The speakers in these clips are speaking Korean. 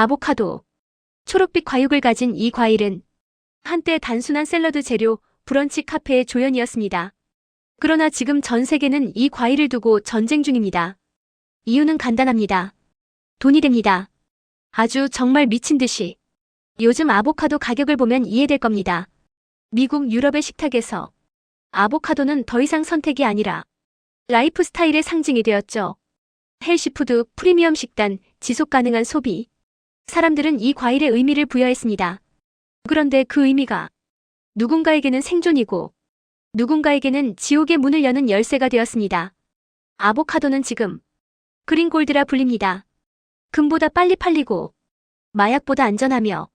아보카도. 초록빛 과육을 가진 이 과일은 한때 단순한 샐러드 재료, 브런치 카페의 조연이었습니다. 그러나 지금 전 세계는 이 과일을 두고 전쟁 중입니다. 이유는 간단합니다. 돈이 됩니다. 아주 정말 미친 듯이. 요즘 아보카도 가격을 보면 이해될 겁니다. 미국 유럽의 식탁에서 아보카도는 더 이상 선택이 아니라 라이프 스타일의 상징이 되었죠. 헬시푸드, 프리미엄 식단, 지속 가능한 소비. 사람들은 이 과일의 의미를 부여했습니다. 그런데 그 의미가 누군가에게는 생존이고 누군가에게는 지옥의 문을 여는 열쇠가 되었습니다. 아보카도는 지금 그린골드라 불립니다. 금보다 빨리 팔리고 마약보다 안전하며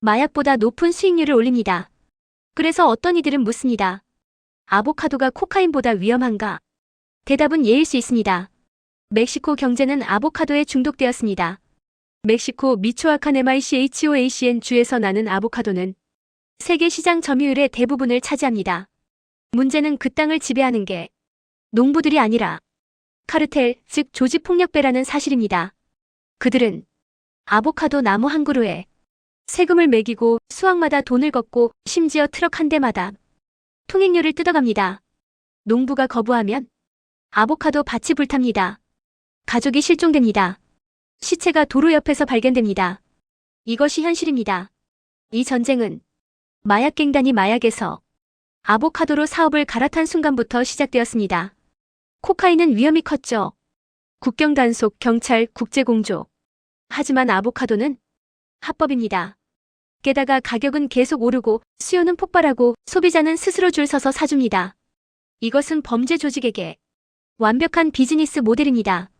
마약보다 높은 수익률을 올립니다. 그래서 어떤 이들은 묻습니다. 아보카도가 코카인보다 위험한가? 대답은 예일 수 있습니다. 멕시코 경제는 아보카도에 중독되었습니다. 멕시코 미초아칸 MICHOACN 주에서 나는 아보카도는 세계 시장 점유율의 대부분을 차지합니다. 문제는 그 땅을 지배하는 게 농부들이 아니라 카르텔, 즉 조직폭력배라는 사실입니다. 그들은 아보카도 나무 한 그루에 세금을 매기고 수확마다 돈을 걷고 심지어 트럭 한 대마다 통행료를 뜯어갑니다. 농부가 거부하면 아보카도 밭이 불탑니다. 가족이 실종됩니다. 시체가 도로 옆에서 발견됩니다. 이것이 현실입니다. 이 전쟁은 마약갱단이 마약에서 아보카도로 사업을 갈아탄 순간부터 시작되었습니다. 코카인은 위험이 컸죠. 국경 단속, 경찰, 국제공조. 하지만 아보카도는 합법입니다. 게다가 가격은 계속 오르고 수요는 폭발하고 소비자는 스스로 줄 서서 사줍니다. 이것은 범죄 조직에게 완벽한 비즈니스 모델입니다.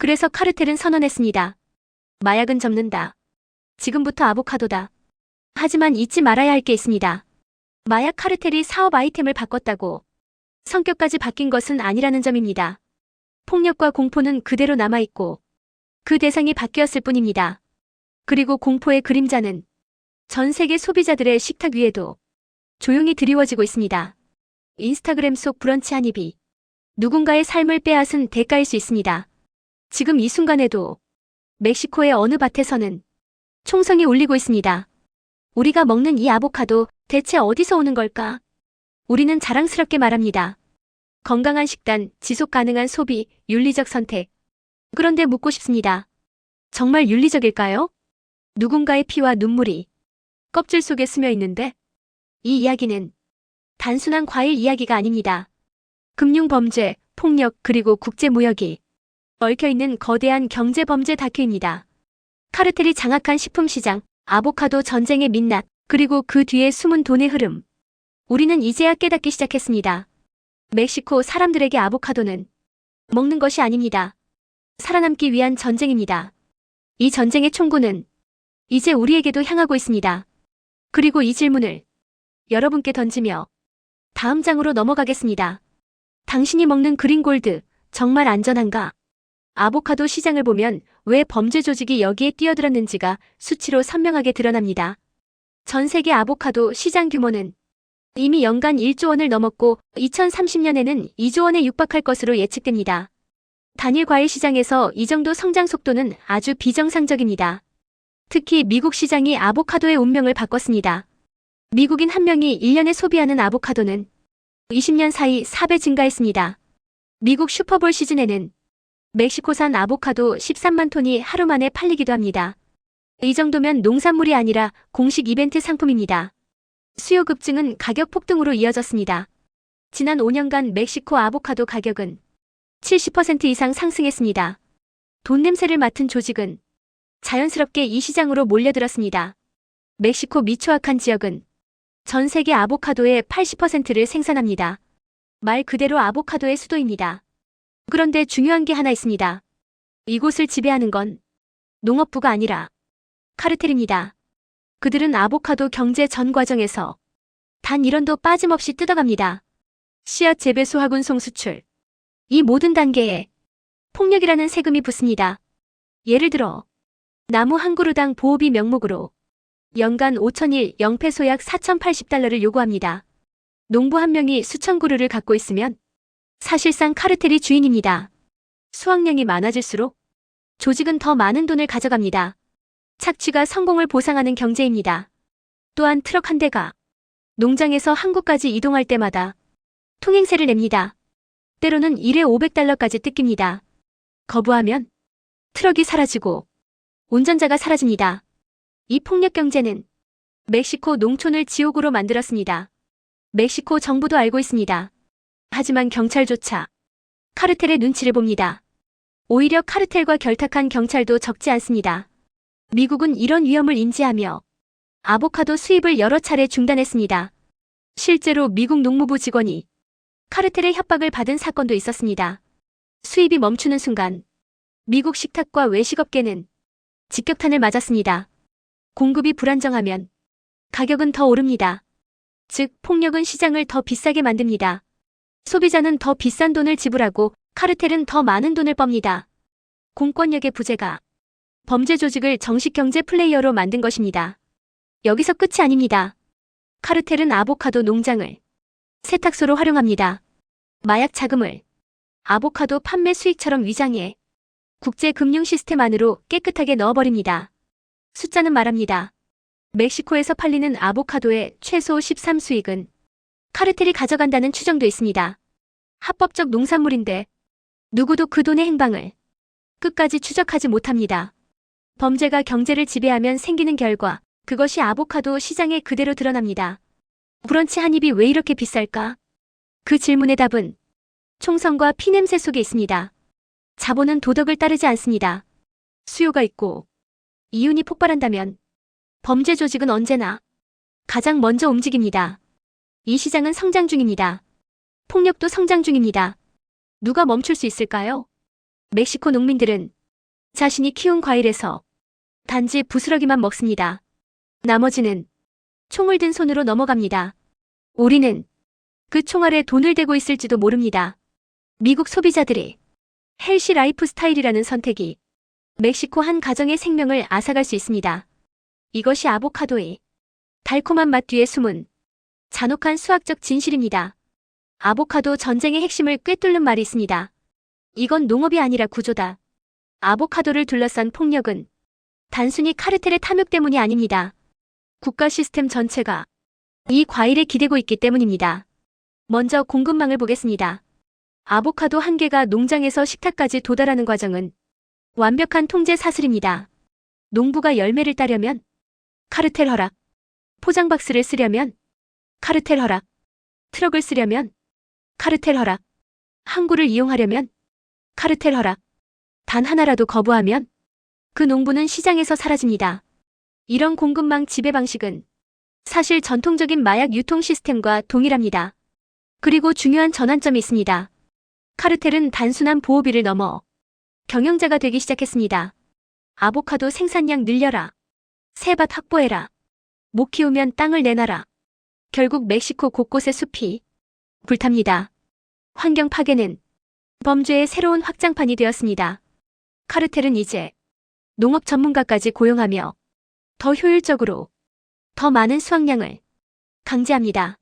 그래서 카르텔은 선언했습니다. 마약은 접는다. 지금부터 아보카도다. 하지만 잊지 말아야 할 게 있습니다. 마약 카르텔이 사업 아이템을 바꿨다고 성격까지 바뀐 것은 아니라는 점입니다. 폭력과 공포는 그대로 남아있고 그 대상이 바뀌었을 뿐입니다. 그리고 공포의 그림자는 전 세계 소비자들의 식탁 위에도 조용히 드리워지고 있습니다. 인스타그램 속 브런치 한 입이 누군가의 삶을 빼앗은 대가일 수 있습니다. 지금 이 순간에도 멕시코의 어느 밭에서는 총성이 울리고 있습니다. 우리가 먹는 이 아보카도 대체 어디서 오는 걸까? 우리는 자랑스럽게 말합니다. 건강한 식단, 지속 가능한 소비, 윤리적 선택. 그런데 묻고 싶습니다. 정말 윤리적일까요? 누군가의 피와 눈물이 껍질 속에 스며 있는데 이 이야기는 단순한 과일 이야기가 아닙니다. 금융 범죄, 폭력 그리고 국제 무역이 얽혀 있는 거대한 경제 범죄 다큐입니다. 카르텔이 장악한 식품 시장, 아보카도 전쟁의 민낯, 그리고 그 뒤에 숨은 돈의 흐름. 우리는 이제야 깨닫기 시작했습니다. 멕시코 사람들에게 아보카도는 먹는 것이 아닙니다. 살아남기 위한 전쟁입니다. 이 전쟁의 총구는 이제 우리에게도 향하고 있습니다. 그리고 이 질문을 여러분께 던지며 다음 장으로 넘어가겠습니다. 당신이 먹는 그린골드 정말 안전한가? 아보카도 시장을 보면 왜 범죄 조직이 여기에 뛰어들었는지가 수치로 선명하게 드러납니다. 전 세계 아보카도 시장 규모는 이미 연간 1조 원을 넘었고 2030년에는 2조 원에 육박할 것으로 예측됩니다. 단일 과일 시장에서 이 정도 성장 속도는 아주 비정상적입니다. 특히 미국 시장이 아보카도의 운명을 바꿨습니다. 미국인 한 명이 1년에 소비하는 아보카도는 20년 사이 4배 증가했습니다. 미국 슈퍼볼 시즌에는 멕시코산 아보카도 13만 톤이 하루 만에 팔리기도 합니다. 이 정도면 농산물이 아니라 공식 이벤트 상품입니다. 수요 급증은 가격 폭등으로 이어졌습니다. 지난 5년간 멕시코 아보카도 가격은 70% 이상 상승했습니다. 돈 냄새를 맡은 조직은 자연스럽게 이 시장으로 몰려들었습니다. 멕시코 미초아칸 지역은 전 세계 아보카도의 80%를 생산합니다. 말 그대로 아보카도의 수도입니다. 그런데 중요한 게 하나 있습니다. 이곳을 지배하는 건 농업부가 아니라 카르텔입니다. 그들은 아보카도 경제 전 과정에서 단 1원도 빠짐없이 뜯어갑니다. 씨앗 재배 수화군 송수출. 이 모든 단계에 폭력이라는 세금이 붙습니다. 예를 들어 나무 한 그루당 보호비 명목으로 연간 5천일 0페소 약 4,080달러를 요구합니다. 농부 한 명이 수천 그루를 갖고 있으면 사실상 카르텔이 주인입니다. 수확량이 많아질수록 조직은 더 많은 돈을 가져갑니다. 착취가 성공을 보상하는 경제입니다. 또한 트럭 한 대가 농장에서 한국까지 이동할 때마다 통행세를 냅니다. 때로는 1회 500달러까지 뜯깁니다. 거부하면 트럭이 사라지고 운전자가 사라집니다. 이 폭력 경제는 멕시코 농촌을 지옥으로 만들었습니다. 멕시코 정부도 알고 있습니다. 하지만 경찰조차 카르텔의 눈치를 봅니다. 오히려 카르텔과 결탁한 경찰도 적지 않습니다. 미국은 이런 위험을 인지하며 아보카도 수입을 여러 차례 중단했습니다. 실제로 미국 농무부 직원이 카르텔의 협박을 받은 사건도 있었습니다. 수입이 멈추는 순간 미국 식탁과 외식업계는 직격탄을 맞았습니다. 공급이 불안정하면 가격은 더 오릅니다. 즉, 폭력은 시장을 더 비싸게 만듭니다. 소비자는 더 비싼 돈을 지불하고 카르텔은 더 많은 돈을 멉니다. 공권력의 부재가 범죄 조직을 정식 경제 플레이어로 만든 것입니다. 여기서 끝이 아닙니다. 카르텔은 아보카도 농장을 세탁소로 활용합니다. 마약 자금을 아보카도 판매 수익처럼 위장해 국제 금융 시스템 안으로 깨끗하게 넣어버립니다. 숫자는 말합니다. 멕시코에서 팔리는 아보카도의 최소 13 수익은 카르텔이 가져간다는 추정도 있습니다. 합법적 농산물인데 누구도 그 돈의 행방을 끝까지 추적하지 못합니다. 범죄가 경제를 지배하면 생기는 결과 그것이 아보카도 시장에 그대로 드러납니다. 브런치 한 입이 왜 이렇게 비쌀까? 그 질문의 답은 총성과 피냄새 속에 있습니다. 자본은 도덕을 따르지 않습니다. 수요가 있고 이윤이 폭발한다면 범죄 조직은 언제나 가장 먼저 움직입니다. 이 시장은 성장 중입니다. 폭력도 성장 중입니다. 누가 멈출 수 있을까요? 멕시코 농민들은 자신이 키운 과일에서 단지 부스러기만 먹습니다. 나머지는 총을 든 손으로 넘어갑니다. 우리는 그 총알에 돈을 대고 있을지도 모릅니다. 미국 소비자들의 헬시 라이프 스타일이라는 선택이 멕시코 한 가정의 생명을 앗아갈 수 있습니다. 이것이 아보카도의 달콤한 맛 뒤에 숨은 잔혹한 수학적 진실입니다. 아보카도 전쟁의 핵심을 꿰뚫는 말이 있습니다. 이건 농업이 아니라 구조다. 아보카도를 둘러싼 폭력은 단순히 카르텔의 탐욕 때문이 아닙니다. 국가 시스템 전체가 이 과일에 기대고 있기 때문입니다. 먼저 공급망을 보겠습니다. 아보카도 한 개가 농장에서 식탁까지 도달하는 과정은 완벽한 통제 사슬입니다. 농부가 열매를 따려면 카르텔 허락, 포장 박스를 쓰려면 카르텔 허락, 트럭을 쓰려면 카르텔 허락, 항구를 이용하려면 카르텔 허락, 단 하나라도 거부하면 그 농부는 시장에서 사라집니다. 이런 공급망 지배 방식은 사실 전통적인 마약 유통 시스템과 동일합니다. 그리고 중요한 전환점이 있습니다. 카르텔은 단순한 보호비를 넘어 경영자가 되기 시작했습니다. 아보카도 생산량 늘려라. 새밭 확보해라. 못 키우면 땅을 내놔라. 결국 멕시코 곳곳의 숲이 불탑니다. 환경 파괴는 범죄의 새로운 확장판이 되었습니다. 카르텔은 이제 농업 전문가까지 고용하며 더 효율적으로 더 많은 수확량을 강제합니다.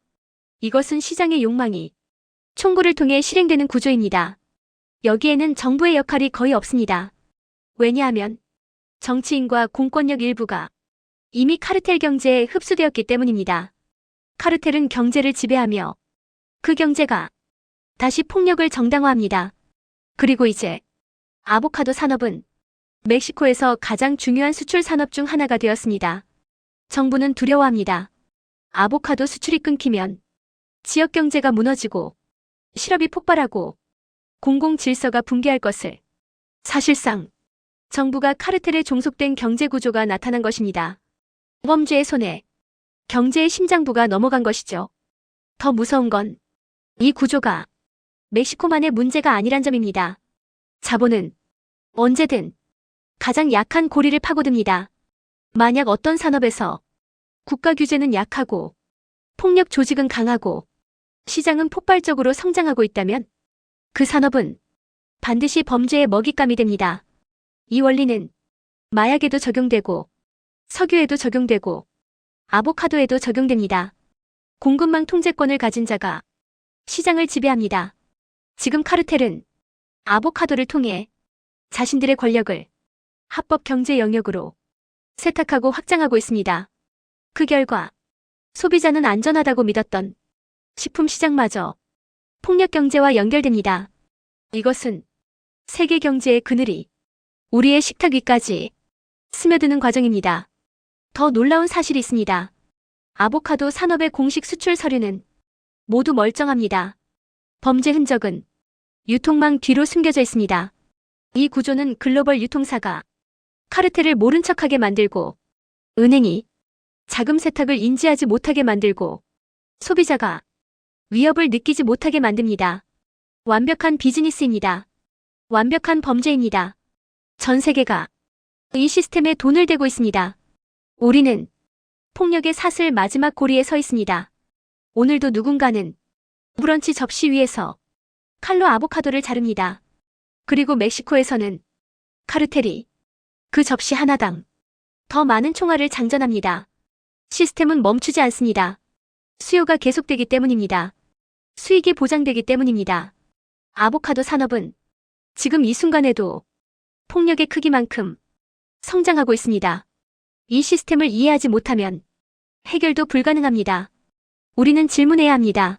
이것은 시장의 욕망이 총구를 통해 실행되는 구조입니다. 여기에는 정부의 역할이 거의 없습니다. 왜냐하면 정치인과 공권력 일부가 이미 카르텔 경제에 흡수되었기 때문입니다. 카르텔은 경제를 지배하며 그 경제가 다시 폭력을 정당화합니다. 그리고 이제 아보카도 산업은 멕시코에서 가장 중요한 수출 산업 중 하나가 되었습니다. 정부는 두려워합니다. 아보카도 수출이 끊기면 지역 경제가 무너지고 실업이 폭발하고 공공 질서가 붕괴할 것을 사실상 정부가 카르텔에 종속된 경제 구조가 나타난 것입니다. 범죄의 손에 경제의 심장부가 넘어간 것이죠. 더 무서운 건 이 구조가 멕시코만의 문제가 아니란 점입니다. 자본은 언제든 가장 약한 고리를 파고듭니다. 만약 어떤 산업에서 국가 규제는 약하고 폭력 조직은 강하고 시장은 폭발적으로 성장하고 있다면 그 산업은 반드시 범죄의 먹잇감이 됩니다. 이 원리는 마약에도 적용되고 석유에도 적용되고 아보카도에도 적용됩니다. 공급망 통제권을 가진 자가 시장을 지배합니다. 지금 카르텔은 아보카도를 통해 자신들의 권력을 합법 경제 영역으로 세탁하고 확장하고 있습니다. 그 결과 소비자는 안전하다고 믿었던 식품 시장마저 폭력 경제와 연결됩니다. 이것은 세계 경제의 그늘이 우리의 식탁 위까지 스며드는 과정입니다. 더 놀라운 사실이 있습니다. 아보카도 산업의 공식 수출 서류는 모두 멀쩡합니다. 범죄 흔적은 유통망 뒤로 숨겨져 있습니다. 이 구조는 글로벌 유통사가 카르텔을 모른 척하게 만들고 은행이 자금 세탁을 인지하지 못하게 만들고 소비자가 위협을 느끼지 못하게 만듭니다. 완벽한 비즈니스입니다. 완벽한 범죄입니다. 전 세계가 이 시스템에 돈을 대고 있습니다. 우리는 폭력의 사슬 마지막 고리에 서 있습니다. 오늘도 누군가는 브런치 접시 위에서 칼로 아보카도를 자릅니다. 그리고 멕시코에서는 카르텔이 그 접시 하나당 더 많은 총알을 장전합니다. 시스템은 멈추지 않습니다. 수요가 계속되기 때문입니다. 수익이 보장되기 때문입니다. 아보카도 산업은 지금 이 순간에도 폭력의 크기만큼 성장하고 있습니다. 이 시스템을 이해하지 못하면 해결도 불가능합니다. 우리는 질문해야 합니다.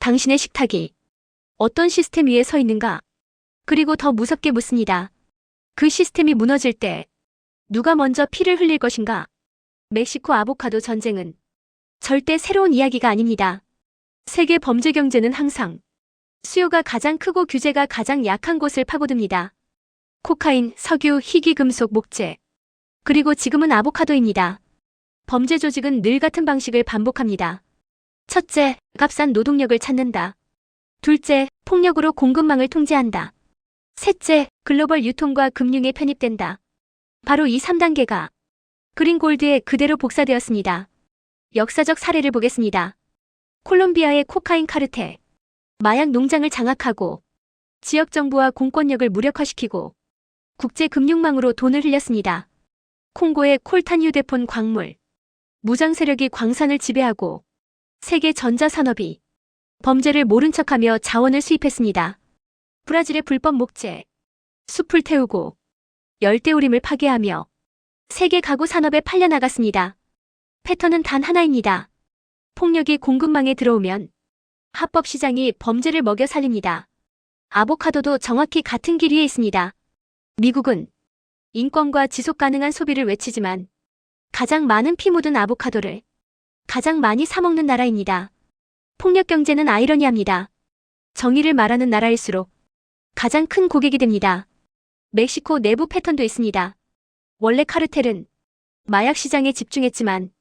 당신의 식탁이 어떤 시스템 위에 서 있는가? 그리고 더 무섭게 묻습니다. 그 시스템이 무너질 때 누가 먼저 피를 흘릴 것인가? 멕시코 아보카도 전쟁은 절대 새로운 이야기가 아닙니다. 세계 범죄 경제는 항상 수요가 가장 크고 규제가 가장 약한 곳을 파고듭니다. 코카인, 석유, 희귀 금속, 목재. 그리고 지금은 아보카도입니다. 범죄 조직은 늘 같은 방식을 반복합니다. 첫째, 값싼 노동력을 찾는다. 둘째, 폭력으로 공급망을 통제한다. 셋째, 글로벌 유통과 금융에 편입된다. 바로 이 3단계가 그린골드에 그대로 복사되었습니다. 역사적 사례를 보겠습니다. 콜롬비아의 코카인 카르텔. 마약 농장을 장악하고 지역 정부와 공권력을 무력화시키고 국제 금융망으로 돈을 흘렸습니다. 콩고의 콜탄 휴대폰 광물. 무장 세력이 광산을 지배하고 세계 전자산업이 범죄를 모른 척하며 자원을 수입했습니다. 브라질의 불법 목재. 숲을 태우고 열대우림을 파괴하며 세계 가구 산업에 팔려나갔습니다. 패턴은 단 하나입니다. 폭력이 공급망에 들어오면 합법 시장이 범죄를 먹여 살립니다. 아보카도도 정확히 같은 길 위에 있습니다. 미국은 인권과 지속 가능한 소비를 외치지만 가장 많은 피 묻은 아보카도를 가장 많이 사먹는 나라입니다. 폭력 경제는 아이러니합니다. 정의를 말하는 나라일수록 가장 큰 고객이 됩니다. 멕시코 내부 패턴도 있습니다. 원래 카르텔은 마약 시장에 집중했지만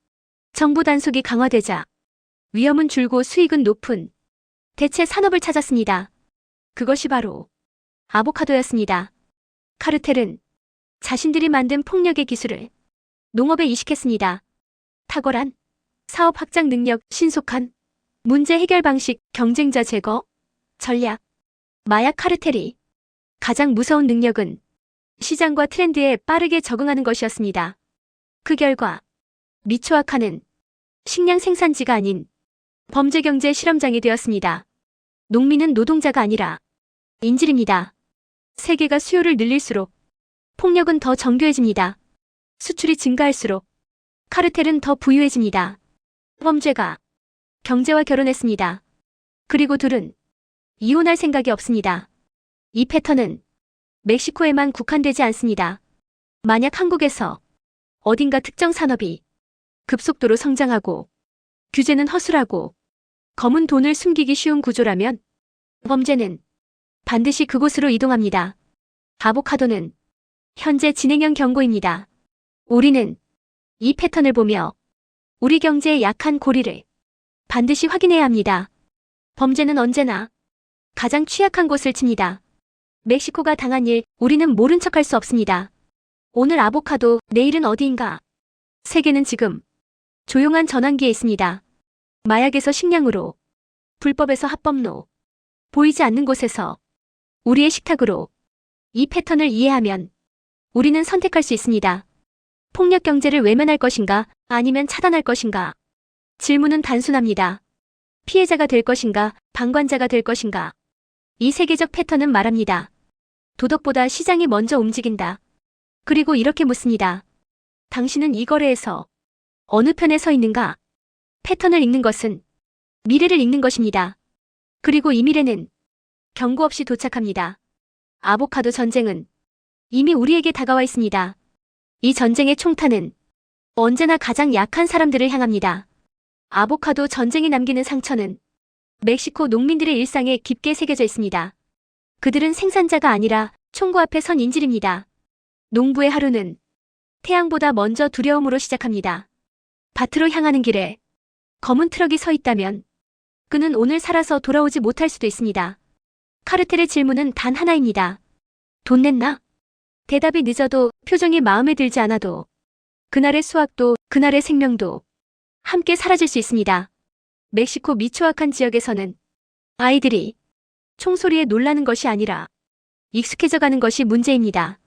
정부 단속이 강화되자 위험은 줄고 수익은 높은 대체 산업을 찾았습니다. 그것이 바로 아보카도였습니다. 카르텔은 자신들이 만든 폭력의 기술을 농업에 이식했습니다. 탁월한 사업 확장 능력, 신속한 문제 해결 방식, 경쟁자 제거, 전략, 마약 카르텔이 가장 무서운 능력은 시장과 트렌드에 빠르게 적응하는 것이었습니다. 그 결과 미초아카는 식량 생산지가 아닌 범죄 경제 실험장이 되었습니다. 농민은 노동자가 아니라 인질입니다. 세계가 수요를 늘릴수록 폭력은 더 정교해집니다. 수출이 증가할수록 카르텔은 더 부유해집니다. 범죄가 경제와 결혼했습니다. 그리고 둘은 이혼할 생각이 없습니다. 이 패턴은 멕시코에만 국한되지 않습니다. 만약 한국에서 어딘가 특정 산업이 급속도로 성장하고 규제는 허술하고 검은 돈을 숨기기 쉬운 구조라면 범죄는 반드시 그곳으로 이동합니다. 아보카도는 현재 진행형 경고입니다. 우리는 이 패턴을 보며 우리 경제의 약한 고리를 반드시 확인해야 합니다. 범죄는 언제나 가장 취약한 곳을 칩니다. 멕시코가 당한 일, 우리는 모른 척할 수 없습니다. 오늘 아보카도, 내일은 어디인가? 세계는 지금 조용한 전환기에 있습니다. 마약에서 식량으로, 불법에서 합법로, 보이지 않는 곳에서 우리의 식탁으로 이 패턴을 이해하면 우리는 선택할 수 있습니다. 폭력 경제를 외면할 것인가 아니면 차단할 것인가? 질문은 단순합니다. 피해자가 될 것인가 방관자가 될 것인가? 이 세계적 패턴은 말합니다. 도덕보다 시장이 먼저 움직인다. 그리고 이렇게 묻습니다. 당신은 이 거래에서 어느 편에 서 있는가? 패턴을 읽는 것은 미래를 읽는 것입니다. 그리고 이 미래는 경고 없이 도착합니다. 아보카도 전쟁은 이미 우리에게 다가와 있습니다. 이 전쟁의 총탄은 언제나 가장 약한 사람들을 향합니다. 아보카도 전쟁이 남기는 상처는 멕시코 농민들의 일상에 깊게 새겨져 있습니다. 그들은 생산자가 아니라 총구 앞에 선 인질입니다. 농부의 하루는 태양보다 먼저 두려움으로 시작합니다. 밭으로 향하는 길에 검은 트럭이 서 있다면 그는 오늘 살아서 돌아오지 못할 수도 있습니다. 카르텔의 질문은 단 하나입니다. 돈 냈나? 대답이 늦어도 표정이 마음에 들지 않아도 그날의 수확도 그날의 생명도 함께 사라질 수 있습니다. 멕시코 미초아칸 지역에서는 아이들이 총소리에 놀라는 것이 아니라 익숙해져 가는 것이 문제입니다.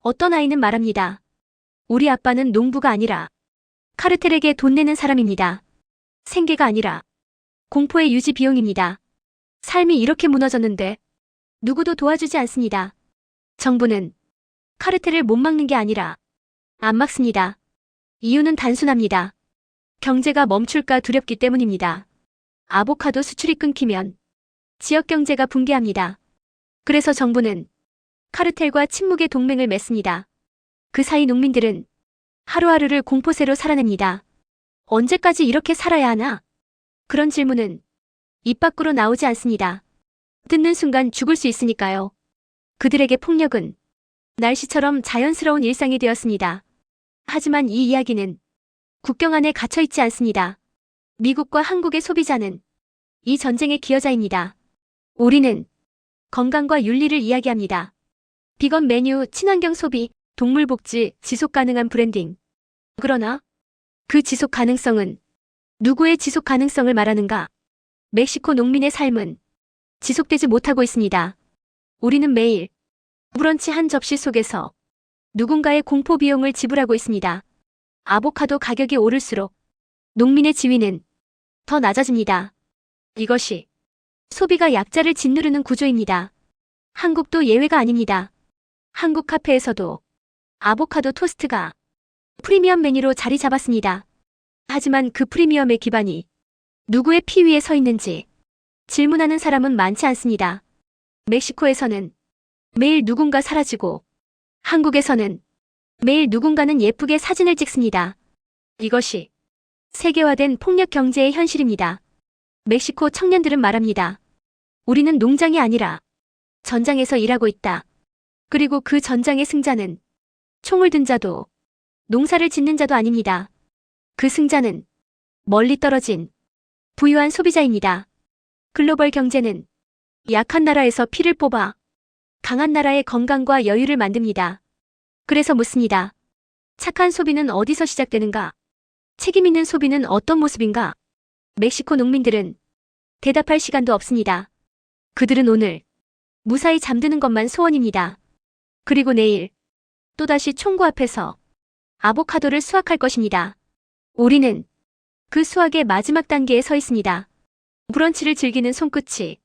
어떤 아이는 말합니다. 우리 아빠는 농부가 아니라 카르텔에게 돈 내는 사람입니다. 생계가 아니라 공포의 유지 비용입니다. 삶이 이렇게 무너졌는데 누구도 도와주지 않습니다. 정부는 카르텔을 못 막는 게 아니라 안 막습니다. 이유는 단순합니다. 경제가 멈출까 두렵기 때문입니다. 아보카도 수출이 끊기면 지역 경제가 붕괴합니다. 그래서 정부는 카르텔과 침묵의 동맹을 맺습니다. 그 사이 농민들은 하루하루를 공포세로 살아냅니다. 언제까지 이렇게 살아야 하나? 그런 질문은 입 밖으로 나오지 않습니다. 듣는 순간 죽을 수 있으니까요. 그들에게 폭력은 날씨처럼 자연스러운 일상이 되었습니다. 하지만 이 이야기는 국경 안에 갇혀 있지 않습니다. 미국과 한국의 소비자는 이 전쟁의 기여자입니다. 우리는 건강과 윤리를 이야기합니다. 비건 메뉴, 친환경 소비, 동물 복지, 지속 가능한 브랜딩. 그러나 그 지속 가능성은 누구의 지속 가능성을 말하는가? 멕시코 농민의 삶은 지속되지 못하고 있습니다. 우리는 매일 브런치 한 접시 속에서 누군가의 공포 비용을 지불하고 있습니다. 아보카도 가격이 오를수록 농민의 지위는 더 낮아집니다. 이것이 소비가 약자를 짓누르는 구조입니다. 한국도 예외가 아닙니다. 한국 카페에서도 아보카도 토스트가 프리미엄 메뉴로 자리 잡았습니다. 하지만 그 프리미엄의 기반이 누구의 피 위에 서 있는지 질문하는 사람은 많지 않습니다. 멕시코에서는 매일 누군가 사라지고 한국에서는 매일 누군가는 예쁘게 사진을 찍습니다. 이것이 세계화된 폭력 경제의 현실입니다. 멕시코 청년들은 말합니다. 우리는 농장이 아니라 전장에서 일하고 있다. 그리고 그 전장의 승자는 총을 든 자도 농사를 짓는 자도 아닙니다. 그 승자는 멀리 떨어진 부유한 소비자입니다. 글로벌 경제는 약한 나라에서 피를 뽑아 강한 나라의 건강과 여유를 만듭니다. 그래서 묻습니다. 착한 소비는 어디서 시작되는가? 책임 있는 소비는 어떤 모습인가? 멕시코 농민들은 대답할 시간도 없습니다. 그들은 오늘 무사히 잠드는 것만 소원입니다. 그리고 내일 또다시 총구 앞에서 아보카도를 수확할 것입니다. 우리는 그 수확의 마지막 단계에 서 있습니다. 브런치를 즐기는 손끝이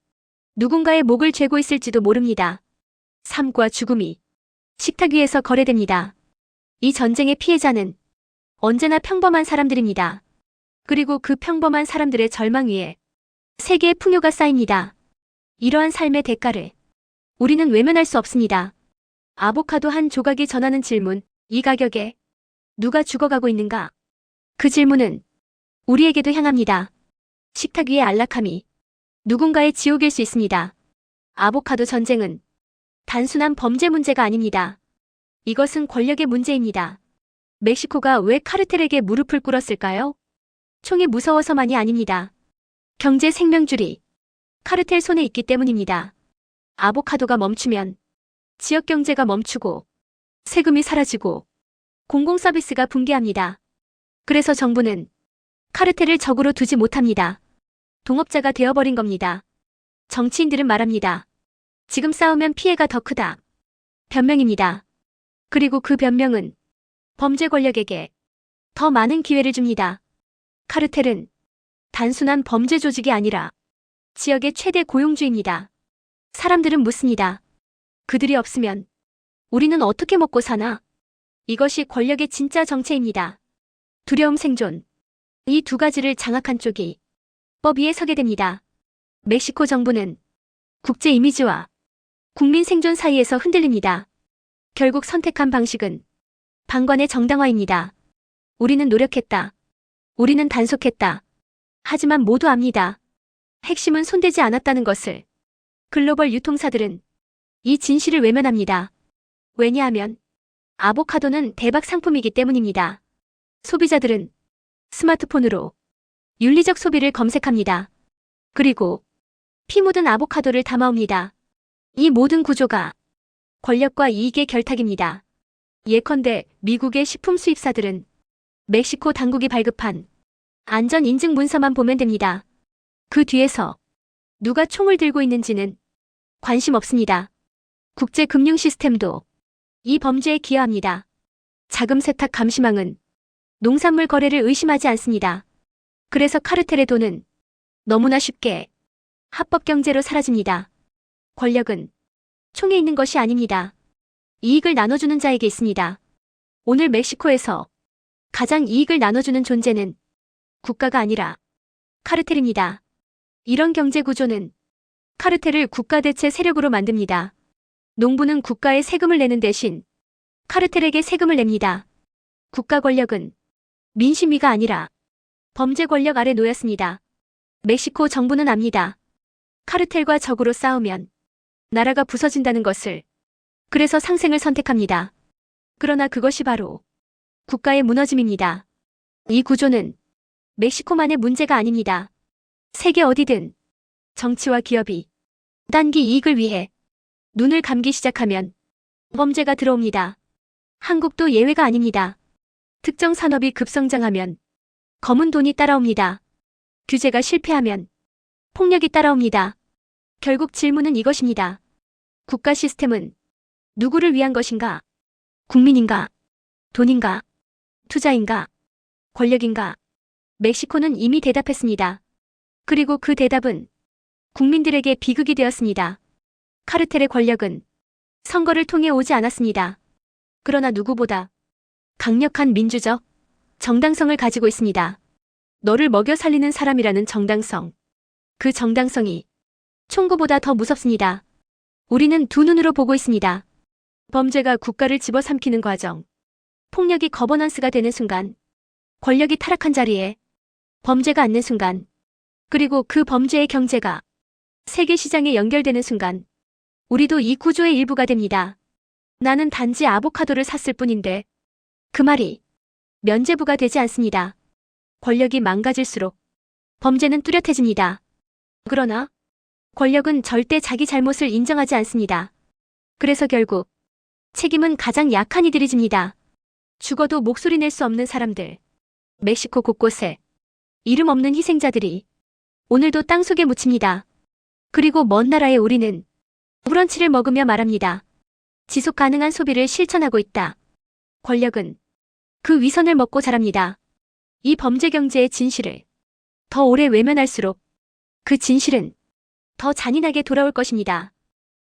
누군가의 목을 죄고 있을지도 모릅니다. 삶과 죽음이 식탁 위에서 거래됩니다. 이 전쟁의 피해자는 언제나 평범한 사람들입니다. 그리고 그 평범한 사람들의 절망 위에 세계의 풍요가 쌓입니다. 이러한 삶의 대가를 우리는 외면할 수 없습니다. 아보카도 한 조각이 전하는 질문, 이 가격에 누가 죽어가고 있는가? 그 질문은 우리에게도 향합니다. 식탁 위의 안락함이 누군가의 지옥일 수 있습니다. 아보카도 전쟁은 단순한 범죄 문제가 아닙니다. 이것은 권력의 문제입니다. 멕시코가 왜 카르텔에게 무릎을 꿇었을까요? 총이 무서워서만이 아닙니다. 경제 생명줄이 카르텔 손에 있기 때문입니다. 아보카도가 멈추면 지역 경제가 멈추고 세금이 사라지고 공공 서비스가 붕괴합니다. 그래서 정부는 카르텔을 적으로 두지 못합니다. 동업자가 되어버린 겁니다. 정치인들은 말합니다. 지금 싸우면 피해가 더 크다. 변명입니다. 그리고 그 변명은 범죄 권력에게 더 많은 기회를 줍니다. 카르텔은 단순한 범죄 조직이 아니라 지역의 최대 고용주입니다. 사람들은 묻습니다. 그들이 없으면 우리는 어떻게 먹고 사나? 이것이 권력의 진짜 정체입니다. 두려움 생존. 이 두 가지를 장악한 쪽이 법 위에 서게 됩니다. 멕시코 정부는 국제 이미지와 국민 생존 사이에서 흔들립니다. 결국 선택한 방식은 방관의 정당화입니다. 우리는 노력했다. 우리는 단속했다. 하지만 모두 압니다. 핵심은 손대지 않았다는 것을. 글로벌 유통사들은 이 진실을 외면합니다. 왜냐하면 아보카도는 대박 상품이기 때문입니다. 소비자들은 스마트폰으로 윤리적 소비를 검색합니다. 그리고 피 묻은 아보카도를 담아옵니다. 이 모든 구조가 권력과 이익의 결탁입니다. 예컨대 미국의 식품 수입사들은 멕시코 당국이 발급한 안전 인증 문서만 보면 됩니다. 그 뒤에서 누가 총을 들고 있는지는 관심 없습니다. 국제 금융 시스템도 이 범죄에 기여합니다. 자금 세탁 감시망은 농산물 거래를 의심하지 않습니다. 그래서 카르텔의 돈은 너무나 쉽게 합법 경제로 사라집니다. 권력은 총에 있는 것이 아닙니다. 이익을 나눠주는 자에게 있습니다. 오늘 멕시코에서 가장 이익을 나눠주는 존재는 국가가 아니라 카르텔입니다. 이런 경제 구조는 카르텔을 국가 대체 세력으로 만듭니다. 농부는 국가에 세금을 내는 대신 카르텔에게 세금을 냅니다. 국가 권력은 민심위가 아니라 범죄 권력 아래 놓였습니다. 멕시코 정부는 압니다. 카르텔과 적으로 싸우면 나라가 부서진다는 것을. 그래서 상생을 선택합니다. 그러나 그것이 바로 국가의 무너짐입니다. 이 구조는 멕시코만의 문제가 아닙니다. 세계 어디든 정치와 기업이 단기 이익을 위해 눈을 감기 시작하면 범죄가 들어옵니다. 한국도 예외가 아닙니다. 특정 산업이 급성장하면 검은 돈이 따라옵니다. 규제가 실패하면 폭력이 따라옵니다. 결국 질문은 이것입니다. 국가 시스템은 누구를 위한 것인가? 국민인가? 돈인가? 투자인가? 권력인가? 멕시코는 이미 대답했습니다. 그리고 그 대답은 국민들에게 비극이 되었습니다. 카르텔의 권력은 선거를 통해 오지 않았습니다. 그러나 누구보다 강력한 민주적 정당성을 가지고 있습니다. 너를 먹여 살리는 사람이라는 정당성. 그 정당성이 총구보다 더 무섭습니다. 우리는 두 눈으로 보고 있습니다. 범죄가 국가를 집어삼키는 과정. 폭력이 거버넌스가 되는 순간. 권력이 타락한 자리에 범죄가 앉는 순간. 그리고 그 범죄의 경제가 세계 시장에 연결되는 순간. 우리도 이 구조의 일부가 됩니다. 나는 단지 아보카도를 샀을 뿐인데 그 말이 면제부가 되지 않습니다. 권력이 망가질수록 범죄는 뚜렷해집니다. 그러나 권력은 절대 자기 잘못을 인정하지 않습니다. 그래서 결국 책임은 가장 약한 이들이 집니다. 죽어도 목소리 낼 수 없는 사람들. 멕시코 곳곳에 이름 없는 희생자들이 오늘도 땅속에 묻힙니다. 그리고 먼 나라의 우리는 브런치를 먹으며 말합니다. 지속 가능한 소비를 실천하고 있다. 권력은 그 위선을 먹고 자랍니다. 이 범죄 경제의 진실을 더 오래 외면할수록 그 진실은 더 잔인하게 돌아올 것입니다.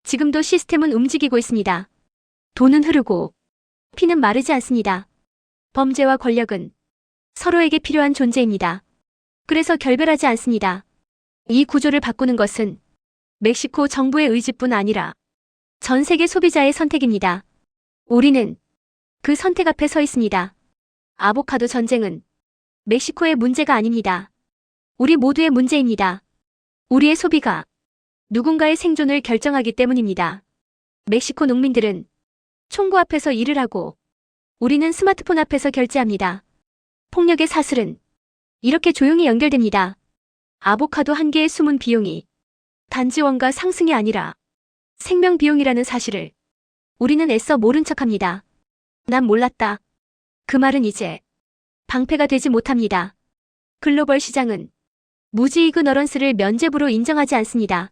지금도 시스템은 움직이고 있습니다. 돈은 흐르고 피는 마르지 않습니다. 범죄와 권력은 서로에게 필요한 존재입니다. 그래서 결별하지 않습니다. 이 구조를 바꾸는 것은 멕시코 정부의 의지뿐 아니라 전 세계 소비자의 선택입니다. 우리는 그 선택 앞에 서 있습니다. 아보카도 전쟁은 멕시코의 문제가 아닙니다. 우리 모두의 문제입니다. 우리의 소비가 누군가의 생존을 결정하기 때문입니다. 멕시코 농민들은 총구 앞에서 일을 하고 우리는 스마트폰 앞에서 결제합니다. 폭력의 사슬은 이렇게 조용히 연결됩니다. 아보카도 한 개의 숨은 비용이 단지 원가 상승이 아니라 생명 비용이라는 사실을 우리는 애써 모른 척합니다. 난 몰랐다. 그 말은 이제 방패가 되지 못합니다. 글로벌 시장은 무지이그 너런스를 면제부로 인정하지 않습니다.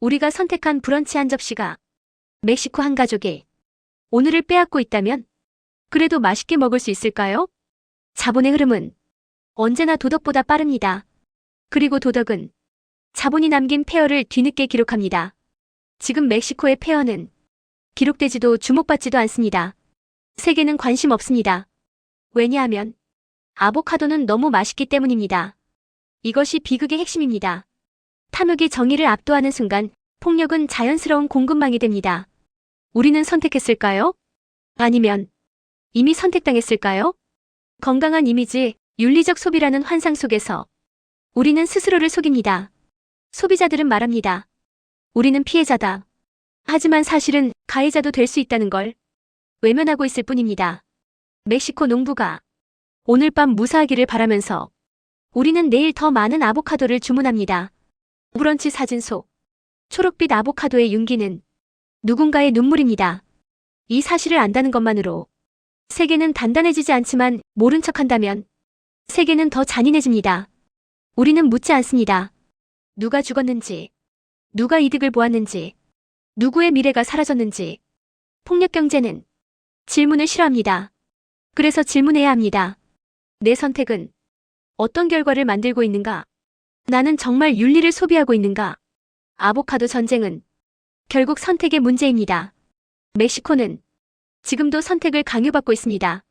우리가 선택한 브런치 한 접시가 멕시코 한 가족의 오늘을 빼앗고 있다면 그래도 맛있게 먹을 수 있을까요? 자본의 흐름은 언제나 도덕보다 빠릅니다. 그리고 도덕은 자본이 남긴 폐허를 뒤늦게 기록합니다. 지금 멕시코의 폐허는 기록되지도 주목받지도 않습니다. 세계는 관심 없습니다. 왜냐하면 아보카도는 너무 맛있기 때문입니다. 이것이 비극의 핵심입니다. 탐욕이 정의를 압도하는 순간 폭력은 자연스러운 공급망이 됩니다. 우리는 선택했을까요? 아니면 이미 선택당했을까요? 건강한 이미지, 윤리적 소비라는 환상 속에서 우리는 스스로를 속입니다. 소비자들은 말합니다. 우리는 피해자다. 하지만 사실은 가해자도 될 수 있다는 걸 외면하고 있을 뿐입니다. 멕시코 농부가 오늘 밤 무사하기를 바라면서 우리는 내일 더 많은 아보카도를 주문합니다. 브런치 사진 속 초록빛 아보카도의 윤기는 누군가의 눈물입니다. 이 사실을 안다는 것만으로 세계는 단단해지지 않지만 모른 척 한다면 세계는 더 잔인해집니다. 우리는 묻지 않습니다. 누가 죽었는지, 누가 이득을 보았는지, 누구의 미래가 사라졌는지. 폭력 경제는 질문을 싫어합니다. 그래서 질문해야 합니다. 내 선택은 어떤 결과를 만들고 있는가? 나는 정말 윤리를 소비하고 있는가? 아보카도 전쟁은 결국 선택의 문제입니다. 멕시코는 지금도 선택을 강요받고 있습니다.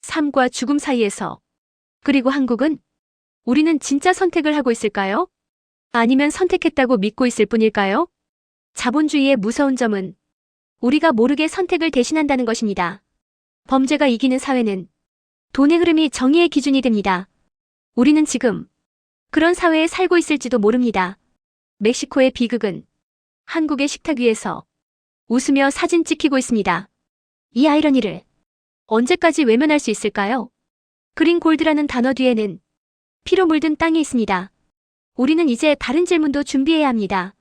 삶과 죽음 사이에서. 그리고 한국은 우리는 진짜 선택을 하고 있을까요? 아니면 선택했다고 믿고 있을 뿐일까요? 자본주의의 무서운 점은 우리가 모르게 선택을 대신한다는 것입니다. 범죄가 이기는 사회는 돈의 흐름이 정의의 기준이 됩니다. 우리는 지금 그런 사회에 살고 있을지도 모릅니다. 멕시코의 비극은 한국의 식탁 위에서 웃으며 사진 찍히고 있습니다. 이 아이러니를 언제까지 외면할 수 있을까요? 그린 골드라는 단어 뒤에는 피로 물든 땅이 있습니다. 우리는 이제 다른 질문도 준비해야 합니다.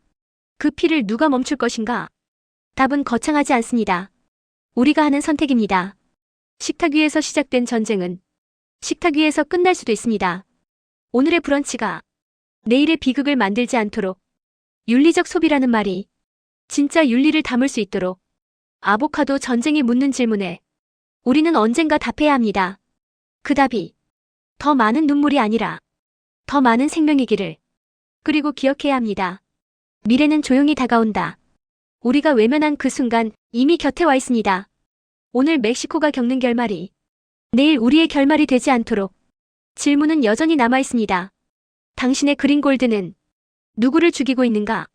그 피를 누가 멈출 것인가? 답은 거창하지 않습니다. 우리가 하는 선택입니다. 식탁 위에서 시작된 전쟁은 식탁 위에서 끝날 수도 있습니다. 오늘의 브런치가 내일의 비극을 만들지 않도록 윤리적 소비라는 말이 진짜 윤리를 담을 수 있도록 아보카도 전쟁이 묻는 질문에 우리는 언젠가 답해야 합니다. 그 답이 더 많은 눈물이 아니라 더 많은 생명이기를 그리고 기억해야 합니다. 미래는 조용히 다가온다. 우리가 외면한 그 순간 이미 곁에 와 있습니다. 오늘 멕시코가 겪는 결말이 내일 우리의 결말이 되지 않도록 질문은 여전히 남아 있습니다. 당신의 그린 골드는 누구를 죽이고 있는가?